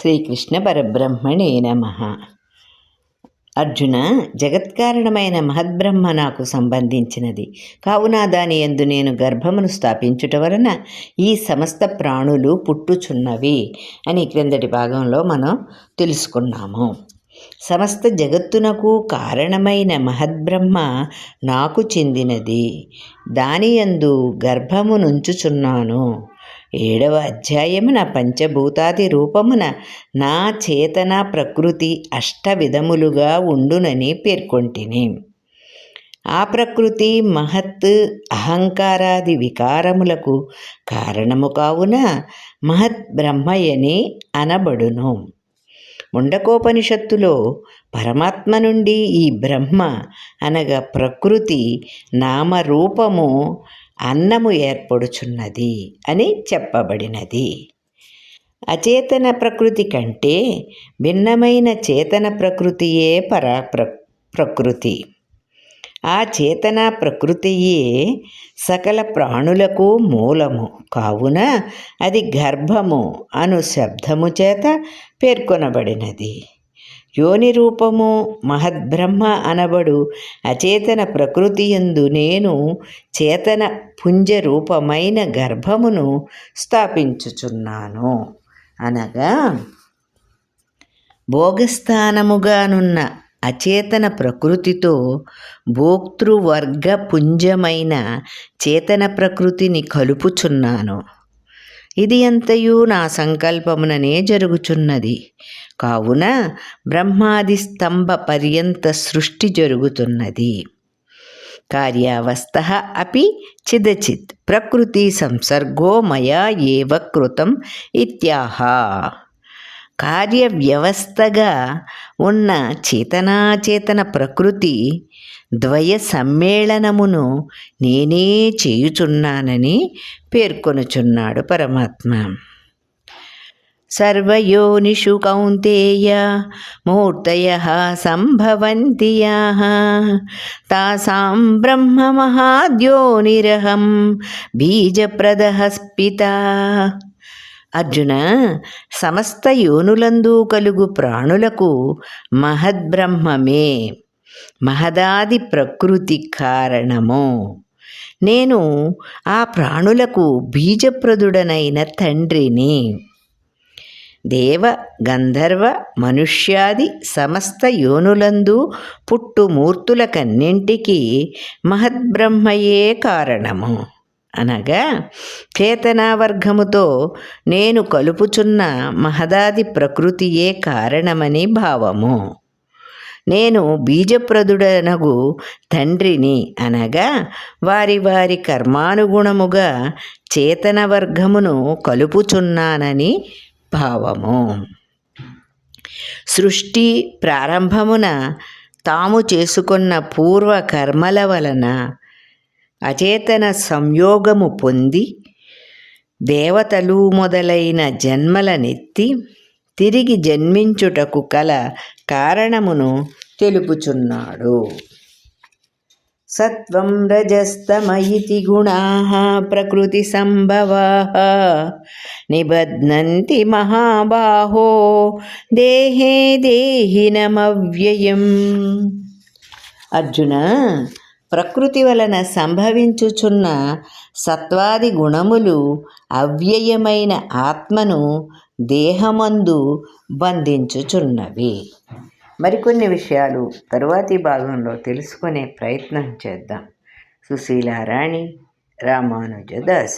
శ్రీకృష్ణ పరబ్రహ్మణే నమ. అర్జున జగత్కారణమైన మహద్బ్రహ్మ నాకు సంబంధించినది. కావున దాని ఎందు నేను గర్భమును స్థాపించుట వలన ఈ సమస్త ప్రాణులు పుట్టుచున్నవి అని క్రిందటి భాగంలో మనం తెలుసుకున్నాము. సమస్త జగత్తునకు కారణమైన మహద్బ్రహ్మ నాకు చెందినది. దాని యందు గర్భమునుంచుచున్నాను. ఏడవ అధ్యాయమున పంచభూతాది రూపమున నా చేతన ప్రకృతి అష్ట విధములుగా ఉండునని పేర్కొంటిని. ఆ ప్రకృతి మహత్ అహంకారాది వికారములకు కారణము కావున మహత్ బ్రహ్మయని అనబడును. ముండకోపనిషత్తులో పరమాత్మ నుండి ఈ బ్రహ్మ అనగా ప్రకృతి నామరూపము అన్నము ఏర్పడుచున్నది అని చెప్పబడినది. అచేతన ప్రకృతి కంటే భిన్నమైన చేతన ప్రకృతియే పరా ప్ర ప్రకృతి. ఆ చేతన ప్రకృతియే సకల ప్రాణులకు మూలము. కావున అది గర్భము అను శబ్దము చేత పేర్కొనబడినది. యోని రూపము మహద్బ్రహ్మ అనబడు అచేతన ప్రకృతి ఎందు నేను చేతన పుంజ రూపమైన గర్భమును స్థాపించుచున్నాను. అనగా భోగస్థానముగానున్న అచేతన ప్రకృతితో భోక్తృవర్గ పుంజమైన చేతన ప్రకృతిని కలుపుచున్నాను. ఇది ఎంతయూ నా సంకల్పముననే జరుగుచున్నది. కావున బ్రహ్మాది స్తంభ పర్యంత సృష్టి జరుగుతున్నది. కార్యావస్థ అపి చిదచిత్ ప్రకృతి సంసర్గో మయా ఏవ కృతం ఇత్యాహ. కార్యవ్యవస్థగా ఉన్న చేతనాచేతన ప్రకృతి ద్వయ సమ్మేళనమును నేనే చేయుచున్నానని పేర్కొనుచున్నాడు పరమాత్మ. సర్వయోనిషు కౌంతేయ మూర్తయ సంభవంతి తాసాం బ్రహ్మ మహాద్యోనిరహం బీజప్రద స్పిత అర్జున సమస్త యోనులందు కలుగు ప్రాణులకు మహద్బ్రహ్మమే. మహదాది ప్రకృతి కారణము. నేను ఆ ప్రాణులకు బీజప్రదుడనైన తండ్రిని. దేవ గంధర్వ మనుష్యాది సమస్త యోనులందు పుట్టుమూర్తులకన్నింటికీ మహద్బ్రహ్మయే కారణము. అనగా చేతనావర్గముతో నేను కలుపుచున్న మహదాది ప్రకృతియే కారణమని భావము. నేను బీజప్రదుడనగు తండ్రిని అనగా వారి వారి కర్మానుగుణముగా చేతనవర్గమును కలుపుచున్నానని భావము. సృష్టి ప్రారంభమున తాము చేసుకున్న పూర్వ కర్మల వలన అచేతన సంయోగము పొంది దేవతలు మొదలైన జన్మలనెత్తి తిరిగి జన్మించుటకు కల కారణమును తెలుపుచున్నాడు. సత్వం రజస్తమయితి గుణా ప్రకృతి సంభవా నిబధ్నంతి మహాబాహో దేహే దేహినమవ్యయం. అర్జున ప్రకృతి వలన సంభవించుచున్న సత్వాది గుణములు అవ్యయమైన ఆత్మను దేహమందు బంధించుచున్నవి. మరికొన్ని విషయాలు తరువాతి భాగంలో తెలుసుకునే ప్రయత్నం చేద్దాం. సుశీలారాణి రామానుజదాసి.